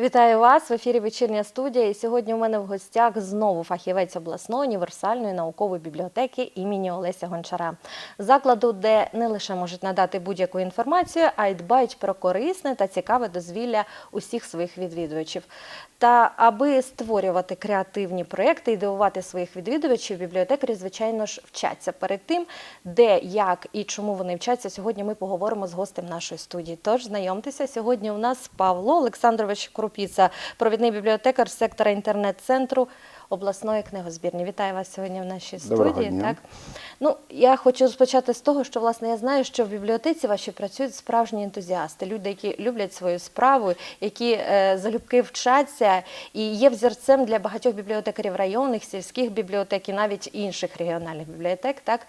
Вітаю вас в ефірі Вечірня студія. І сьогодні у мене в гостях знову фахівець обласної універсальної наукової бібліотеки імені Олеся Гончара. Закладу, де не лише можуть надати будь-яку інформацію, а й дбають про корисне та цікаве дозвілля усіх своїх відвідувачів. Та аби створювати креативні проекти і дивувати своїх відвідувачів, бібліотекарі, звичайно ж, вчаться перед тим, де, як і чому вони вчаться. Сьогодні ми поговоримо з гостем нашої студії. Тож знайомтеся. Сьогодні у нас Павло Олександрович Крупіца, провідний бібліотекар сектора інтернет-центру обласної книгозбірні. Вітаю вас сьогодні в нашій Доброго студії. дня. Так ну я хочу розпочати з того, що власне я знаю, що в бібліотеці ваші працюють справжні ентузіасти, люди, які люблять свою справу, які е, залюбки вчаться і є взірцем для багатьох бібліотекарів районних, сільських бібліотек і навіть інших регіональних бібліотек. Так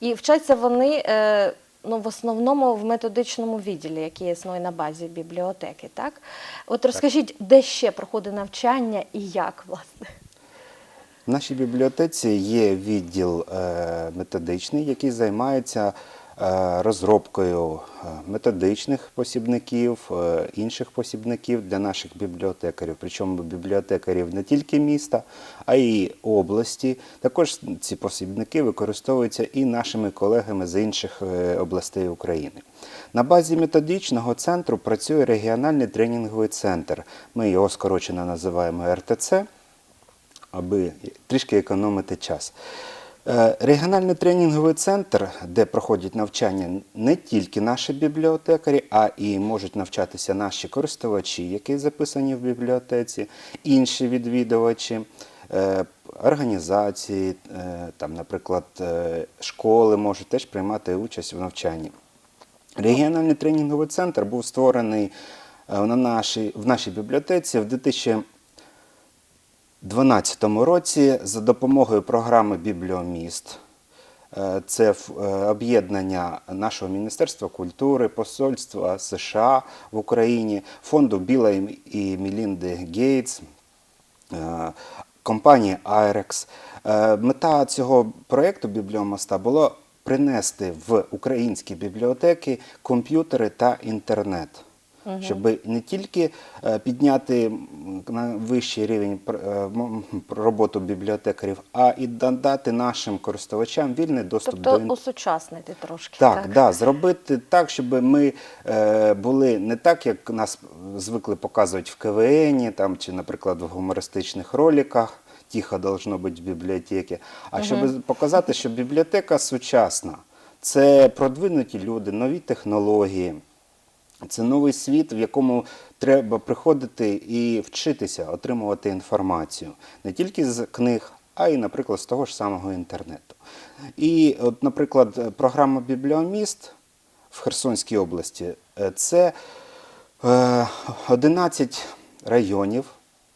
і вчаться вони. Е, Ну, в основному в методичному відділі, який існує на базі бібліотеки, так? От розкажіть, де ще проходить навчання і як, власне? В нашій бібліотеці є відділ е, методичний, який займається е, розробкою е, методичних посібників, інших посібників для наших бібліотекарів. Причому бібліотекарів не тільки міста, а й області. Також ці посібники використовуються і нашими колегами з інших областей України. На базі методичного центру працює регіональний тренінговий центр. Ми його скорочено називаємо РТЦ аби трішки економити час. Е, Регіональний тренінговий центр, де проходять навчання не тільки наші бібліотекарі, а і можуть навчатися наші користувачі, які записані в бібліотеці, інші відвідувачі, е, організації, е, там, наприклад, школи можуть теж приймати участь в навчанні. Регіональний тренінговий центр був створений на нашій, в нашій бібліотеці в 2012 році за допомогою програми Бібліоміст. Е, Це е, об'єднання нашого Міністерства культури, Посольства США в Україні, фонду Біла і Мілінди Гейтс, е, компанії Айрекс. Мета цього проєкту бібліомоста було принести в українські бібліотеки комп'ютери та інтернет. Щоб не тільки е, підняти на вищий рівень е, роботу бібліотекарів, а і додати нашим користувачам вільний доступ до Тобто інтернету. усучаснити трошки. Так, Да, зробити так, щоб ми е, були не так, як нас звикли показувати в КВН там, чи, наприклад, в гумористичних роликах. Тихо должно бути в бібліотеці. А щоб показати, що бібліотека сучасна, це продвинуті люди, нові технології. Це новий світ, в якому треба приходити і вчитися, отримувати інформацію не тільки з книг, а й, наприклад, з того ж самого інтернету. І, от, наприклад, програма Бібліоміст в Херсонській області е, це е, 11 районів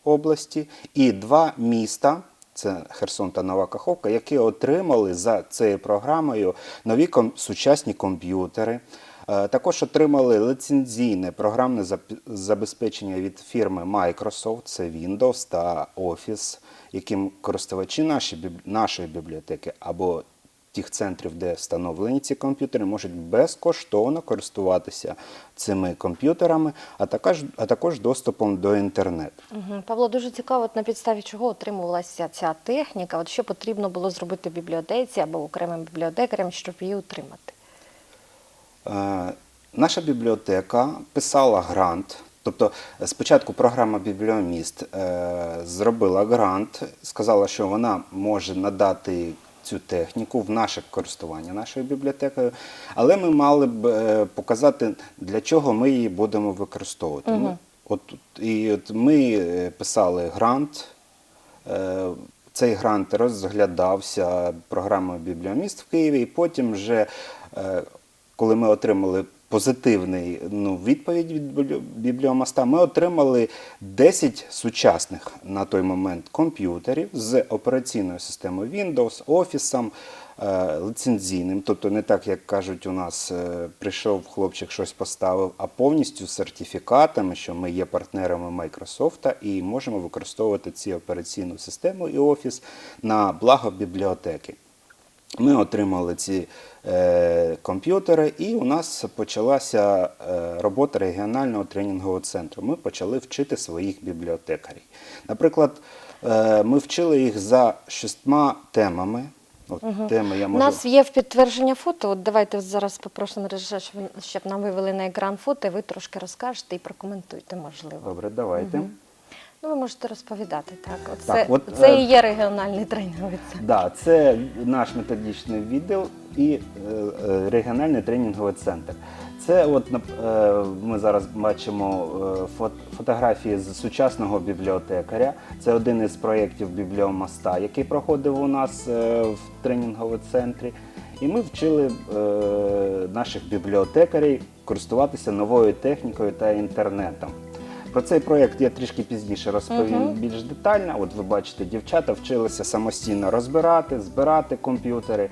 області і два міста. Це Херсон та Нова Каховка, які отримали за цією програмою нові сучасні комп'ютери. Е, Також отримали лицензійне програмне забезпечення від фірми Microsoft, це Windows та Office, яким користувачі наші, нашої бібліотеки або тих центрів, де встановлені ці комп'ютери, можуть безкоштовно користуватися цими комп'ютерами, а також, а також доступом до інтернету. Павло, дуже цікаво, на підставі чого отримувалася ця техніка. От що потрібно було зробити бібліотеці або окремим бібліотекарям, щоб її утримати? Е, Наша бібліотека писала грант. Тобто е, спочатку програма Бібліоміст е, зробила грант, сказала, що вона може надати цю техніку в наше користування нашою бібліотекою, але ми мали б показати, для чого ми її будемо використовувати. Ми- От, і от ми писали грант. Цей грант розглядався програмою Бібліоміст в Києві, і потім вже, коли ми отримали позитивний ну, відповідь від біблі- бібліомоста, ми отримали 10 сучасних на той момент комп'ютерів з операційною системою Windows, Office, е, ліцензійним. Тобто не так, як кажуть, у нас е, прийшов хлопчик, щось поставив, а повністю з сертифікатами, що ми є партнерами Microsoft і можемо використовувати ці операційну систему і Office на благо бібліотеки. Ми отримали ці е, комп'ютери, і у нас почалася е, робота регіонального тренінгового центру. Ми почали вчити своїх бібліотекарів. Наприклад, е, ми вчили їх за шістьма темами. От теми я У нас є в підтвердження фото. От давайте зараз попросимо режисера, щоб, щоб нам вивели на екран фото, і ви трошки розкажете і прокоментуйте, можливо. Добре, давайте. Ну, ви можете розповідати, так. Оце, Так, от, це е, і є регіональний тренінговий центр. Да, це наш методичний відділ і е, е, регіональний тренінговий центр. Це от е, ми зараз бачимо е, фот- фотографії з сучасного бібліотекаря. Це один із проєктів бібліомоста, який проходив у нас е, в тренінговому центрі. І ми вчили е, наших бібліотекарів користуватися новою технікою та інтернетом. Про цей проєкт я трішки пізніше розповім більш детально. От ви бачите, дівчата вчилися самостійно розбирати, збирати комп'ютери.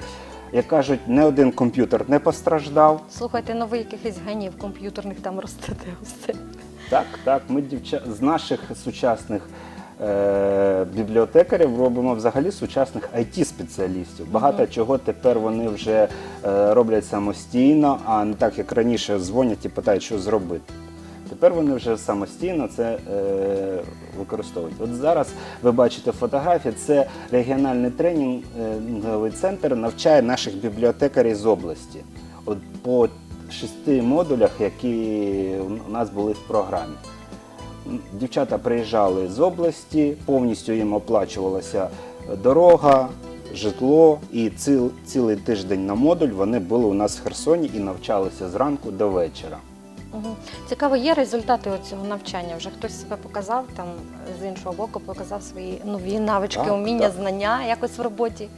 Як кажуть, не один комп'ютер не постраждав. Слухайте, ну ви якихось ганів комп'ютерних там ростете усе. Так, так, ми дівча... з наших сучасних е... бібліотекарів робимо взагалі сучасних IT-спеціалістів. Багато чого тепер вони вже е... роблять самостійно, а не так як раніше дзвонять і питають, що зробити. Тепер вони вже самостійно це е, використовують. От зараз ви бачите фотографії, це регіональний тренінговий центр навчає наших бібліотекарів з області. От по шести модулях, які у нас були в програмі. Дівчата приїжджали з області, повністю їм оплачувалася дорога, житло, і ціл, цілий тиждень на модуль вони були у нас в Херсоні і навчалися зранку до вечора. Угу. Цікаво, є результати цього навчання? Вже хтось себе показав там з іншого боку, показав свої нові навички, Так, уміння, так. знання якось в роботі.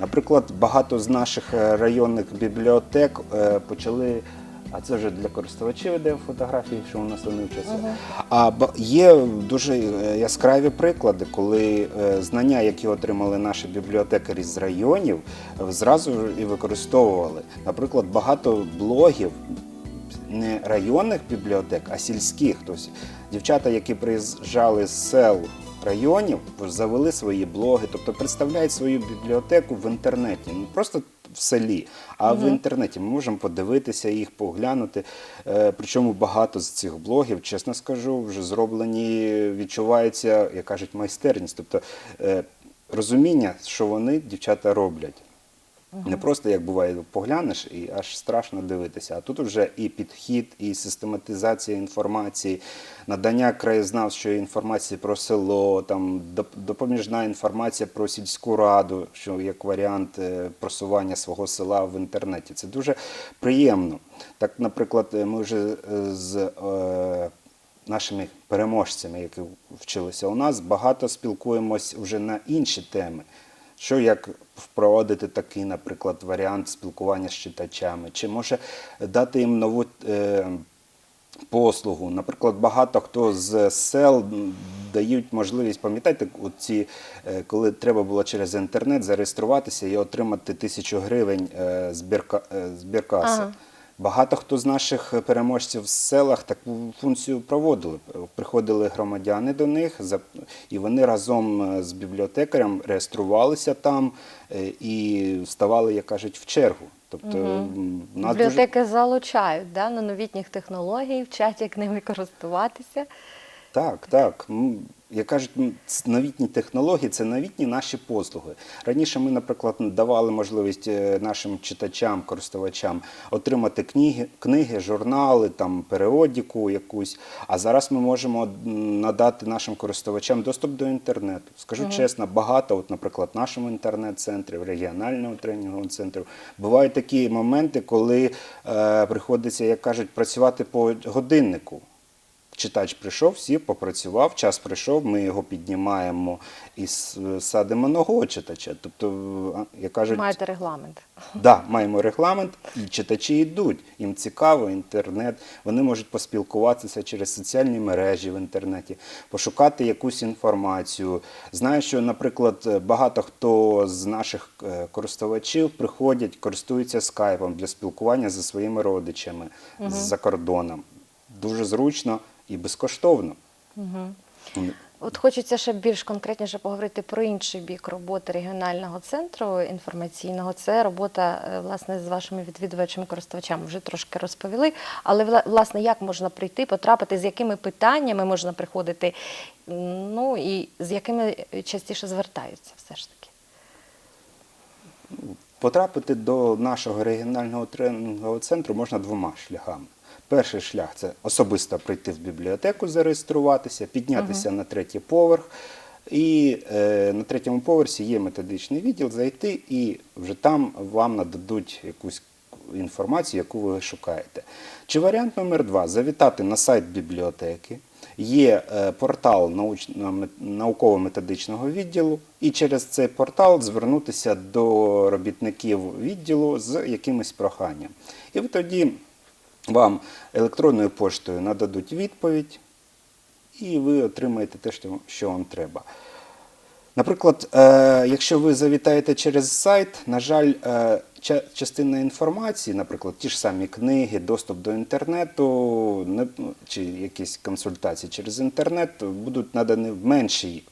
Наприклад, багато з наших е, районних бібліотек е, почали. А це вже для користувачів іде фотографії, що у нас вони вчаться. А є дуже е, яскраві приклади, коли знання, які отримали наші бібліотекарі з районів, зразу і використовували. Наприклад, багато блогів не районних бібліотек, а сільських. Тобто дівчата, які приїжджали з сел районів, завели свої блоги, тобто представляють свою бібліотеку в інтернеті. Не просто в селі, а в інтернеті. Ми можемо подивитися їх, поглянути. Е, Причому багато з цих блогів, чесно скажу, вже зроблені, відчувається, як кажуть, майстерність. Тобто е, розуміння, що вони, дівчата, роблять. Не просто як буває, поглянеш і аж страшно дивитися. А тут вже і підхід, і систематизація інформації, надання краєзнавчої інформації про село, там допоміжна інформація про сільську раду, що як варіант е, просування свого села в інтернеті. Це дуже приємно. Так, наприклад, е, ми вже е, з е, нашими переможцями, які вчилися у нас, багато спілкуємось вже на інші теми. Що як впровадити такий, наприклад, варіант спілкування з читачами, чи може дати їм нову е, послугу. Наприклад, багато хто з сел дають можливість, пам'ятаєте, ці, е, коли треба було через інтернет зареєструватися і отримати тисячу гривень е, збірка, е, збіркаси. Ага. Багато хто з наших переможців в селах таку функцію проводили. Приходили громадяни до них, і вони разом е, з бібліотекарем реєструвалися там е, і ставали, як кажуть, в чергу. Тобто м, у нас дуже залучають да, на новітніх технологій, вчать, як ними користуватися. Так, так. Як кажуть, новітні технології це новітні наші послуги. Раніше ми, наприклад, давали можливість е, нашим читачам, користувачам отримати книги, книги, журнали, там періодику якусь. А зараз ми можемо надати нашим користувачам доступ до інтернету. Скажу чесно, багато, от, наприклад, нашому інтернет-центрі, регіональному тренінговому центрі, бувають такі моменти, коли е, приходиться, як кажуть, працювати по годиннику. Читач прийшов, сів, попрацював, час прийшов, ми його піднімаємо і садимо нового читача. Тобто, як кажуть, Маєте регламент. да, маємо регламент, і читачі йдуть. Їм цікаво інтернет. Вони можуть поспілкуватися через соціальні мережі в інтернеті, пошукати якусь інформацію. Знаю, що, наприклад, багато хто з наших е, користувачів приходять, користуються скайпом для спілкування зі своїми родичами за кордоном. Дуже зручно і безкоштовно. От хочеться ще більш конкретніше поговорити про інший бік роботи регіонального центру інформаційного. Це робота е, власне з вашими відвідувачами, користувачами. Вже трошки розповіли. Але вла- власне, як можна прийти, потрапити, з якими питаннями можна приходити, ну і з якими частіше звертаються, все ж таки. Потрапити до нашого регіонального тренінгового центру можна двома шляхами. Перший шлях це особисто прийти в бібліотеку, зареєструватися, піднятися на третій поверх. І е, на третьому поверсі є методичний відділ, зайти і вже там вам нададуть якусь інформацію, яку ви шукаєте. Чи варіант номер два завітати на сайт бібліотеки. Є е, портал науково-методичного відділу, і через цей портал звернутися до робітників відділу з якимось проханням. І ви тоді вам електронною поштою нададуть відповідь, і ви отримаєте те, що- вам треба. Наприклад, е, якщо ви завітаєте через сайт, на жаль, е, частина інформації, наприклад, ті ж самі книги, доступ до інтернету ну, чи якісь консультації через інтернет будуть надані в меншій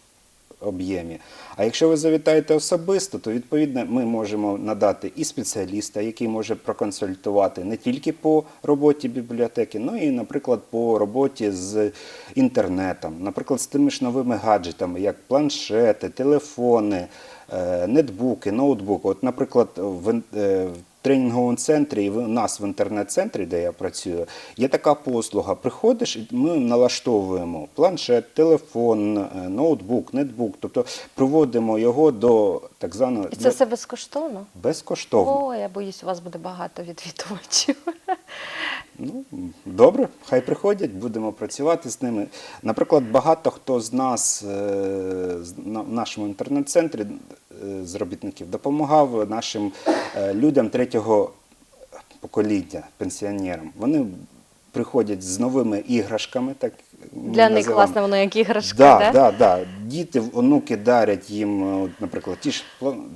об'ємі. А якщо ви завітаєте особисто, то відповідно ми можемо надати і спеціаліста, який може проконсультувати не тільки по роботі бібліотеки, ну і, наприклад, по роботі з інтернетом, наприклад, з тими ж новими гаджетами, як планшети, телефони, е, нетбуки, ноутбуки. От, наприклад, в, е, тренінговому центрі і в- нас в інтернет-центрі, де я працюю, є така послуга. Приходиш, і ми налаштовуємо планшет, телефон, е, ноутбук, нетбук, тобто приводимо його до так званого І це все безкоштовно? безкоштовно. О, я боюсь, у вас буде багато відвідувачів. Ну, добре, хай приходять, будемо працювати з ними. Наприклад, багато хто з нас е, в нашому інтернет-центрі е, з робітників допомагав нашим е, людям третього покоління, пенсіонерам. Вони приходять з новими іграшками, так Для них, називаємо. власне, воно як іграшка, Да, да? да, да. Діти, онуки дарять їм, е, от, наприклад, ті ж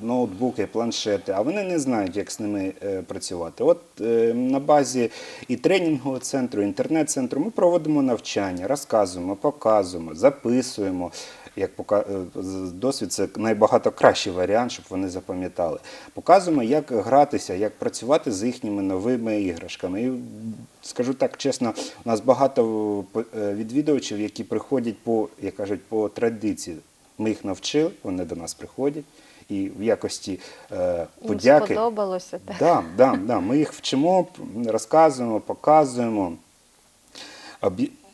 ноутбуки, планшети, а вони не знають, як з ними е, працювати. От е, на базі і тренінгового центру, і інтернет-центру ми проводимо навчання, розказуємо, показуємо, записуємо. Як пока е, досвід це набагато кращий варіант, щоб вони запам'ятали. Показуємо, як гратися, як працювати з їхніми новими іграшками. І скажу так чесно, у нас багато е, відвідувачів, які приходять по, як кажуть, по традиції. Ми їх навчили, вони до нас приходять. І в якості е, Їм подяки сподобалося. Так. Да, да, да. Ми їх вчимо, розказуємо, показуємо,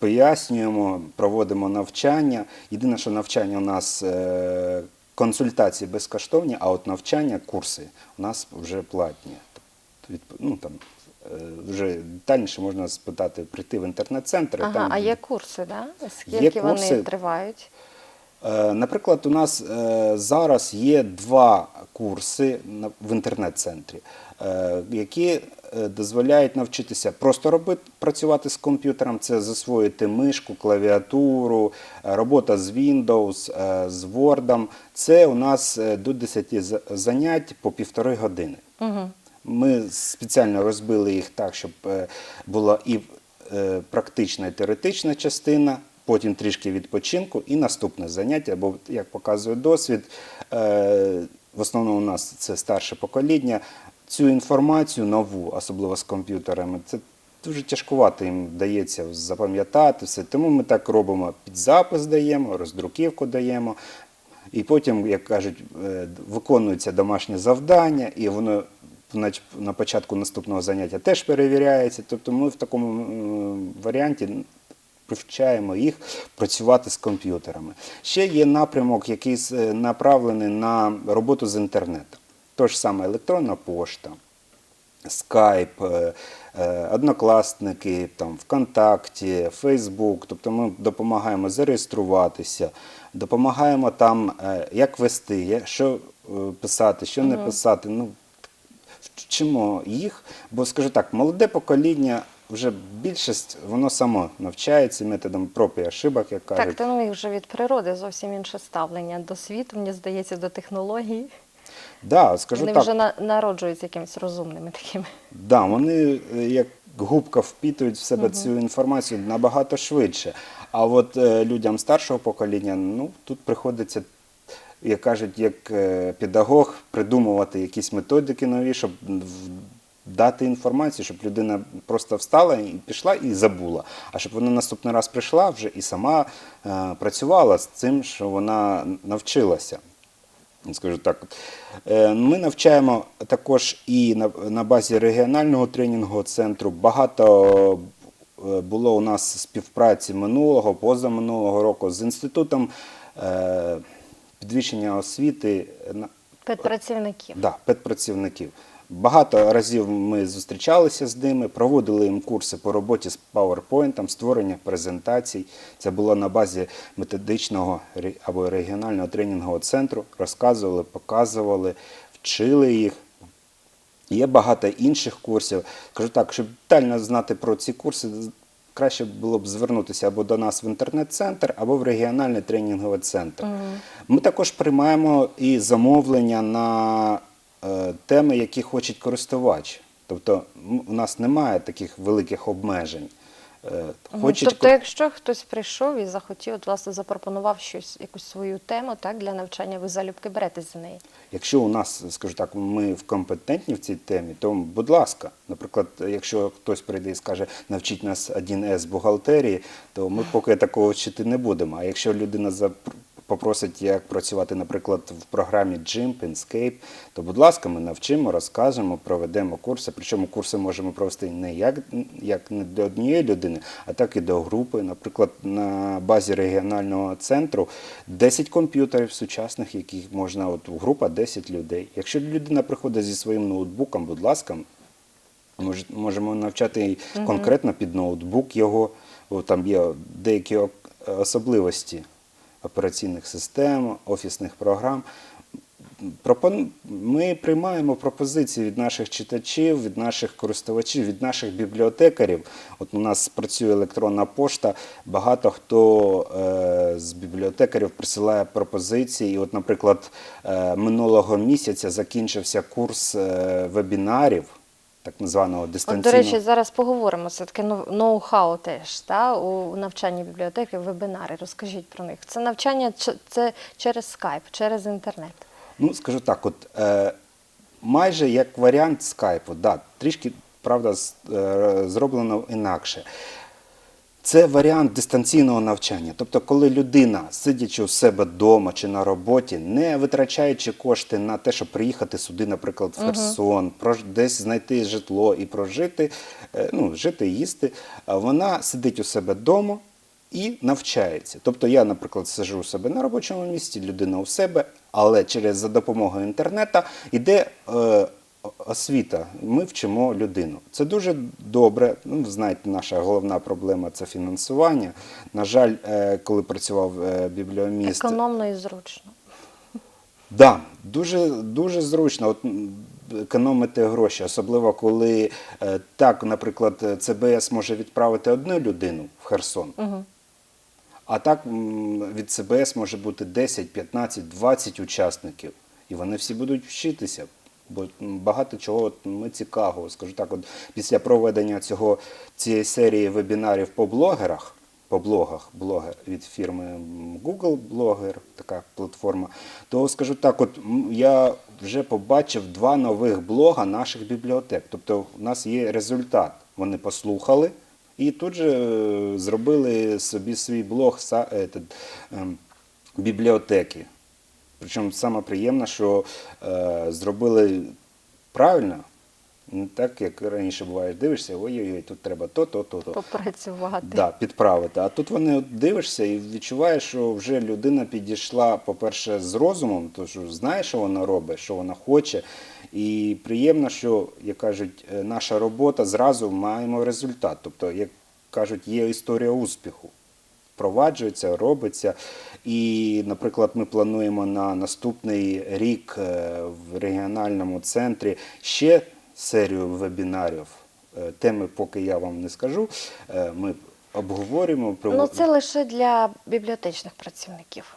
пояснюємо, проводимо навчання. Єдине, що навчання у нас е, консультації безкоштовні, а от навчання, курси у нас вже платні. Ну, там, е, вже детальніше можна спитати, прийти в інтернет-центр. Ага, там а є курси, да? Скільки вони курси. тривають? Е, Наприклад, у нас е, зараз є два курси в інтернет-центрі, е, які дозволяють навчитися просто робити, працювати з комп'ютером, це засвоїти мишку, клавіатуру, робота з Windows, з Word. Це у нас до 10 за- занять по півтори години. Угу. Ми спеціально розбили їх так, щоб була і практична і теоретична частина, потім трішки відпочинку і наступне заняття. Бо, як показує досвід, е, в основному у нас це старше покоління. Цю інформацію нову, особливо з комп'ютерами, це дуже тяжкувато їм вдається запам'ятати все. Тому ми так робимо підзапис даємо, роздруківку даємо. І потім, як кажуть, е, виконується домашнє завдання, і воно на початку наступного заняття теж перевіряється. Тобто ми в такому варіанті привчаємо їх працювати з комп'ютерами. Ще є напрямок, який е, направлений на роботу з інтернетом. То ж саме електронна пошта, Скайп, е, е, однокласники, там, ВКонтакті, Фейсбук. Тобто ми допомагаємо зареєструватися, допомагаємо там, як вести, що писати, що не писати. Ну, вчимо їх, бо скажу так, молоде покоління. Вже більшість воно само навчається методом проб і ошибок, як кажуть. Так, то ну, їх вже від природи зовсім інше ставлення до світу, мені здається, до технологій. Да, скажу Вони так, вже на, народжуються якимись розумними такими. Да, вони е, як губка впітують в себе цю інформацію набагато швидше. А от е, людям старшого покоління, ну тут приходиться, як кажуть, як е, педагог, придумувати якісь методики нові, щоб дати інформацію, щоб людина просто встала і пішла і забула. А щоб вона наступний раз прийшла вже і сама е, працювала з цим, що вона навчилася. Скажу так. Е, ми навчаємо також і на, базі регіонального тренінгового центру. Багато е, було у нас співпраці минулого, позаминулого року з інститутом підвищення освіти Педпрацівників. Да, педпрацівників. Багато разів ми зустрічалися з ними, проводили їм курси по роботі з PowerPoint, створення презентацій. Це було на базі методичного або регіонального тренінгового центру. Розказували, показували, вчили їх. Є багато інших курсів. Кажу так, щоб детально знати про ці курси, краще було б звернутися або до нас в інтернет-центр, або в регіональний тренінговий центр. Ми також приймаємо і замовлення на теми, які хоче користувач. Тобто у нас немає таких великих обмежень. Е, хочуть Тобто, якщо хтось прийшов і захотів, от, власне, запропонував щось, якусь свою тему так, для навчання, ви залюбки беретесь за неї. Якщо у нас, скажу так, ми в компетентні в цій темі, то будь ласка, наприклад, якщо хтось прийде і скаже, навчіть нас 1С бухгалтерії, то ми поки такого вчити не будемо. А якщо людина попросить, як працювати, наприклад, в програмі GIMP, Inkscape, то будь ласка, ми навчимо, розкажемо, проведемо курси. Причому курси можемо провести не як, як не для однієї людини, а так і до групи. Наприклад, на базі регіонального центру 10 комп'ютерів сучасних, яких можна, от група 10 людей. Якщо людина приходить зі своїм ноутбуком, будь ласка, Мож- Можемо навчати конкретно під ноутбук його. Там є деякі особливості операційних систем, офісних програм. Ми приймаємо пропозиції від наших читачів, від наших користувачів, від наших бібліотекарів. От у нас працює електронна пошта. Багато хто е, з бібліотекарів присилає пропозиції. І от, наприклад, е, минулого місяця закінчився курс е, вебінарів, так званого От, дистанційного. до речі, зараз поговоримо. Це таке ноу-хау теж та, у навчанні бібліотеки, вебінари. Розкажіть про них. Це навчання це через скайп, через інтернет. Ну, скажу так, от е, майже як варіант скайпу, да, трішки, правда, з- е, зроблено інакше. Це варіант дистанційного навчання. Тобто, коли людина, сидячи у себе вдома чи на роботі, не витрачаючи кошти на те, щоб приїхати сюди, наприклад, в Херсон, прож- десь знайти житло і прожити, е, ну, жити, їсти, вона сидить у себе вдома і навчається. Тобто я, наприклад, сижу у себе на робочому місці, людина у себе, але через за допомогою інтернету йде е, освіта. Ми вчимо людину. Це дуже добре. Ну, знаєте, наша головна проблема це фінансування. На жаль, е, коли працював е, бібліоміст, Економно і зручно. Да, дуже, дуже зручно от, економити гроші, особливо коли е, так, наприклад, ЦБС може відправити одну людину в Херсон, Угу. а так від ЦБС може бути 10, 15, 20 учасників, і вони всі будуть вчитися. Бо багато чого ми цікавого. Скажу так, от після проведення цього цієї серії вебінарів по блогерах, по блогах, блогер від фірми Google Blogger, така платформа, то скажу так, от я вже побачив два нових блога наших бібліотек. Тобто у нас є результат. Вони послухали і тут же е, зробили собі свій блог ем, бібліотеки. Причому саме приємне, що е, зробили правильно, не так, як раніше буває, дивишся, ой-ой-ой, тут треба то, то, то, то. Попрацювати. Да, підправити. А тут вони от дивишся і відчуваєш, що вже людина підійшла, по-перше, з розумом, то що знає, що вона робить, що вона хоче. І приємно, що, як кажуть, е, наша робота зразу маємо результат. Тобто, як кажуть, є історія успіху. Впроваджується, робиться. І, наприклад, ми плануємо на наступний рік е, в регіональному центрі ще серію вебінарів. Е, Теми, поки я вам не скажу, е, ми обговорюємо. Ну, це лише для бібліотечних працівників.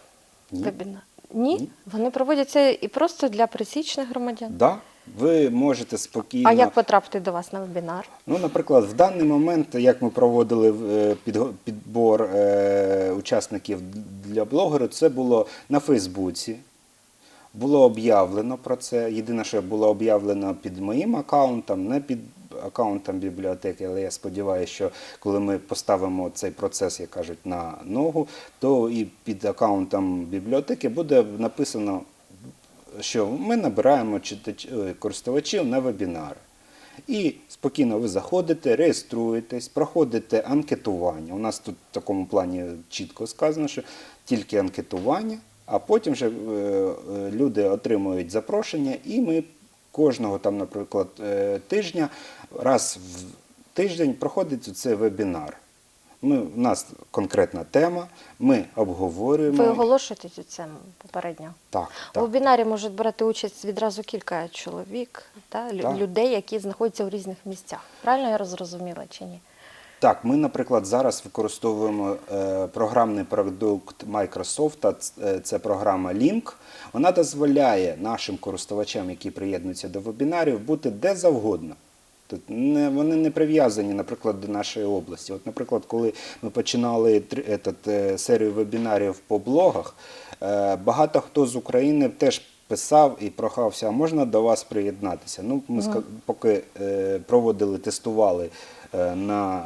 Ні. Вебіна- Ні? Ні. Вони проводяться і просто для пересічних громадян. Да. Ви можете спокійно. А як потрапити до вас на вебінар? Ну, наприклад, в даний момент, як ми проводили е, підбор е, учасників для блогеру, це було на Фейсбуці. Було об'явлено про це. Єдине, що було об'явлено під моїм аккаунтом, не під аккаунтом бібліотеки, але я сподіваюся, що коли ми поставимо цей процес, як кажуть, на ногу, то і під аккаунтом бібліотеки буде написано, що ми набираємо е, користувачів на вебінари. І спокійно ви заходите, реєструєтесь, проходите анкетування. У нас тут в такому плані чітко сказано, що тільки анкетування, а потім вже е, е, люди отримують запрошення, і ми кожного там, наприклад, тижня, раз в тиждень проходить цей вебінар. Ми, у нас конкретна тема, ми обговорюємо. Ви оголошуєте цю тему попередньо? Так, У так. вебінарі можуть брати участь відразу кілька чоловік, та, Так. людей, які знаходяться у різних місцях. Правильно я зрозуміла чи ні? Так, ми, наприклад, зараз використовуємо е, програмний продукт Microsoft, е, це програма Link. Вона дозволяє нашим користувачам, які приєднуються до вебінарів, бути де завгодно. Тут не, вони не прив'язані, наприклад, до нашої області. От, наприклад, коли ми починали етот, е, серію вебінарів по блогах, е, багато хто з України теж писав і прохався, а можна до вас приєднатися. Ну, ми ска- поки е, проводили, тестували е, на,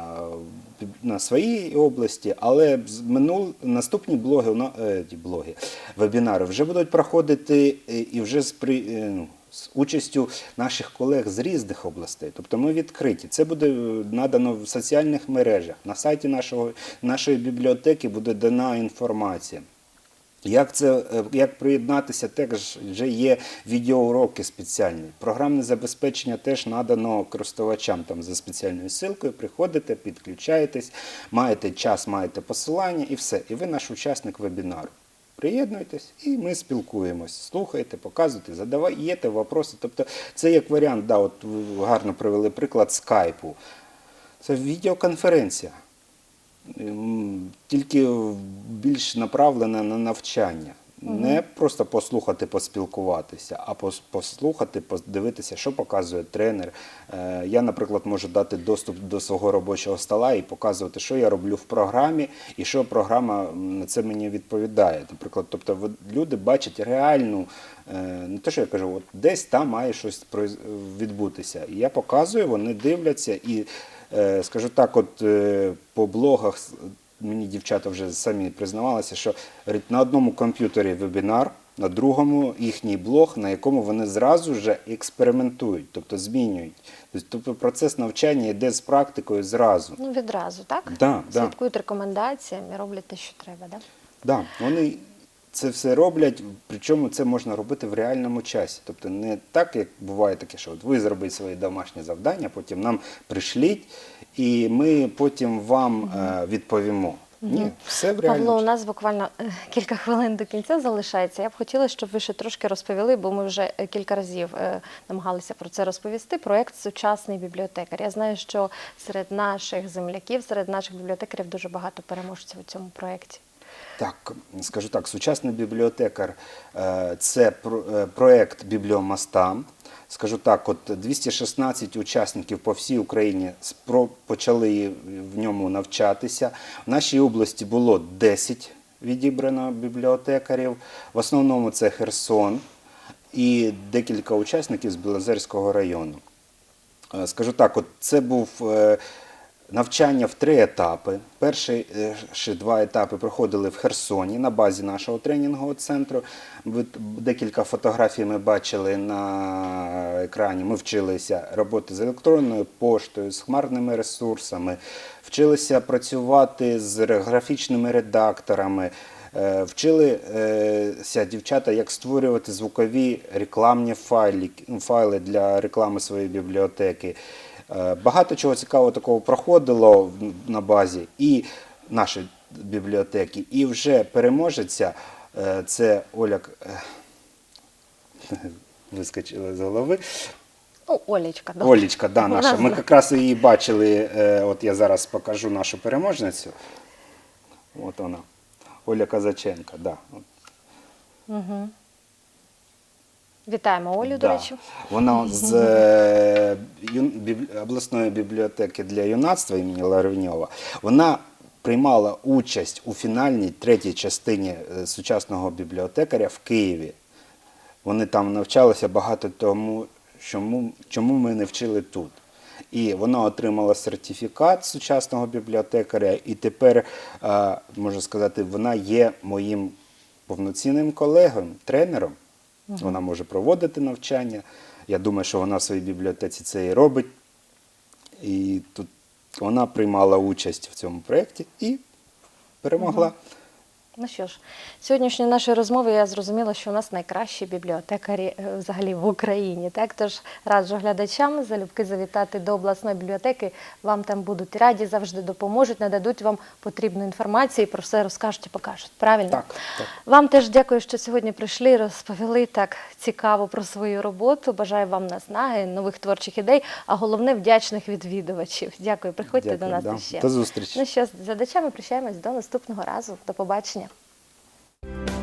на своїй області, але минул, наступні блоги, е, блоги, вебінари вже будуть проходити і вже з, при, е, ну, з участю наших колег з різних областей. Тобто ми відкриті. Це буде е, надано в соціальних мережах. На сайті нашого, нашої бібліотеки буде дана інформація. Як це е, як приєднатися, теж вже є відеоуроки спеціальні. Програмне забезпечення теж надано користувачам там за спеціальною ссылкою. Приходите, підключаєтесь, маєте час, маєте посилання і все. І ви наш учасник вебінару. Приєднуйтесь і ми спілкуємось. Слухайте, показуйте, задавайте вопроси. Тобто це як варіант, да, от гарно привели приклад скайпу. Це відеоконференція. Ем, тільки більш направлена на навчання. Не просто послухати, поспілкуватися, а послухати, подивитися, що показує тренер. Е, Я, наприклад, можу дати доступ до свого робочого стола і показувати, що я роблю в програмі, і що програма на це мені відповідає. Наприклад, тобто люди бачать реальну, е, не те, що я кажу, от десь там має щось відбутися. І я показую, вони дивляться і Е, Скажу так, от по блогах мені дівчата вже самі признавалися, що говорить, на одному комп'ютері вебінар, на другому їхній блог, на якому вони зразу вже експериментують, тобто змінюють. Тобто процес навчання йде з практикою зразу. Ну, відразу, так? Да, да. Слідкують рекомендаціям і роблять те, що треба, так? Да, вони це все роблять, причому це можна робити в реальному часі. Тобто не так, як буває таке, що от ви зробите свої домашні завдання, потім нам прийшліть, і ми потім вам е, відповімо. Ні, все в реальному Павло, у нас буквально е, кілька хвилин до кінця залишається. Я б хотіла, щоб ви ще трошки розповіли, бо ми вже е, кілька разів е, намагалися про це розповісти. Проєкт Сучасний бібліотекар. Я знаю, що серед наших земляків, серед наших бібліотекарів дуже багато переможців у цьому проєкті. Так, скажу так, сучасний бібліотекар е, це е, проект бібліомоста. Скажу так, от 216 учасників по всій Україні почали в ньому навчатися. В нашій області було 10 відібрано бібліотекарів. В основному це Херсон і декілька учасників з Білозерського району. Е, Скажу так, от це був навчання в три етапи. Перші е, два етапи проходили в Херсоні на базі нашого тренінгового центру. Декілька фотографій ми бачили на екрані. Ми вчилися роботи з електронною поштою, з хмарними ресурсами, вчилися працювати з графічними редакторами. Е, Вчилися дівчата, як створювати звукові рекламні файли для реклами своєї бібліотеки. Е, Багато чого цікавого такого проходило на базі і нашої бібліотеки. І вже переможеця е, це Оля е, вискочила з голови. Ну, Олічка, да. Олічка, да, наша. Ми якраз її бачили. От я зараз покажу нашу переможницю. От вона. Оля Казаченка, да. Угу. Вітаємо Олю, до речі. Вона з е, юн- біб- обласної бібліотеки для юнацтва імені Ларевньова. Вона приймала участь у фінальній третій частині е, сучасного бібліотекаря в Києві. Вони там навчалися багато тому, чому, чому ми не вчили тут. І вона отримала сертифікат сучасного бібліотекаря, і тепер, е, сказати, вона є моїм повноцінним колегою, тренером. Вона може проводити навчання. Я думаю, що вона в своїй бібліотеці це і робить. І тут вона приймала участь в цьому проєкті і перемогла. Ну що ж, сьогоднішньої нашої розмови я зрозуміла, що у нас найкращі бібліотекарі е, взагалі в Україні. Так тож раджу глядачам залюбки завітати до обласної бібліотеки. Вам там будуть раді, завжди допоможуть, нададуть вам потрібну інформацію і про все розкажуть і покажуть. Правильно? Так, так. Вам теж дякую, що сьогодні прийшли, розповіли так цікаво про свою роботу. Бажаю вам наснаги, нових творчих ідей, а головне вдячних відвідувачів. Дякую. Приходьте Дякую, до нас да. ще. До зустрічі. Ну що, з глядачами прощаємось до наступного разу. До побачення. Bye.